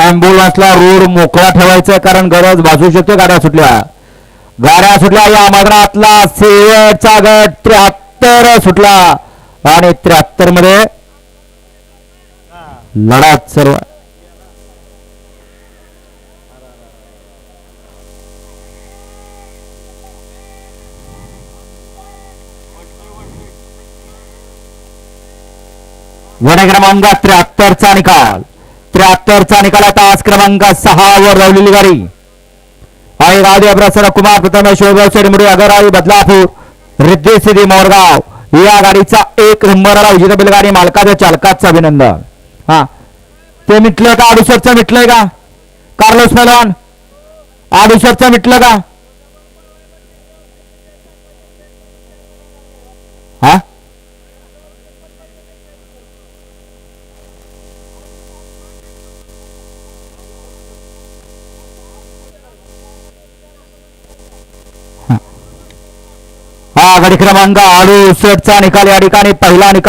अँब्युलन्सला road मोकळा ठेवायचा कारण गरज भासू शकते गाड्या सुटल्या. गाड्या सुटल्या या मैदानातला शेवटचा गट त्र्याहत्तर सुटला. आणि त्र्याहत्तरमध्ये लढात सर्व वडे क्रमांक त्र्याहत्तरचा निकाल. त्र्याहत्तरचा निकाल आता तास क्रमांक सहा वर लावलेली गाडी. आई राधे प्रसन्न कुमार प्रथम वैभव मुळे बदलापूर रिद्धी सिद्धी मोरगाव. या गाडीचा एक नंबरला विजेता बैलगाडी मालकाच्या चालकाचं अभिनंदन. हा. ते मिटलं का? अडुसरचं मिटलंय का? कार्लोस मेलॉन अडुसरचं मिटलं का? हा? हा गाडी क्रमांक सेटचा निकाल या ठिकाणी पहिला निकाल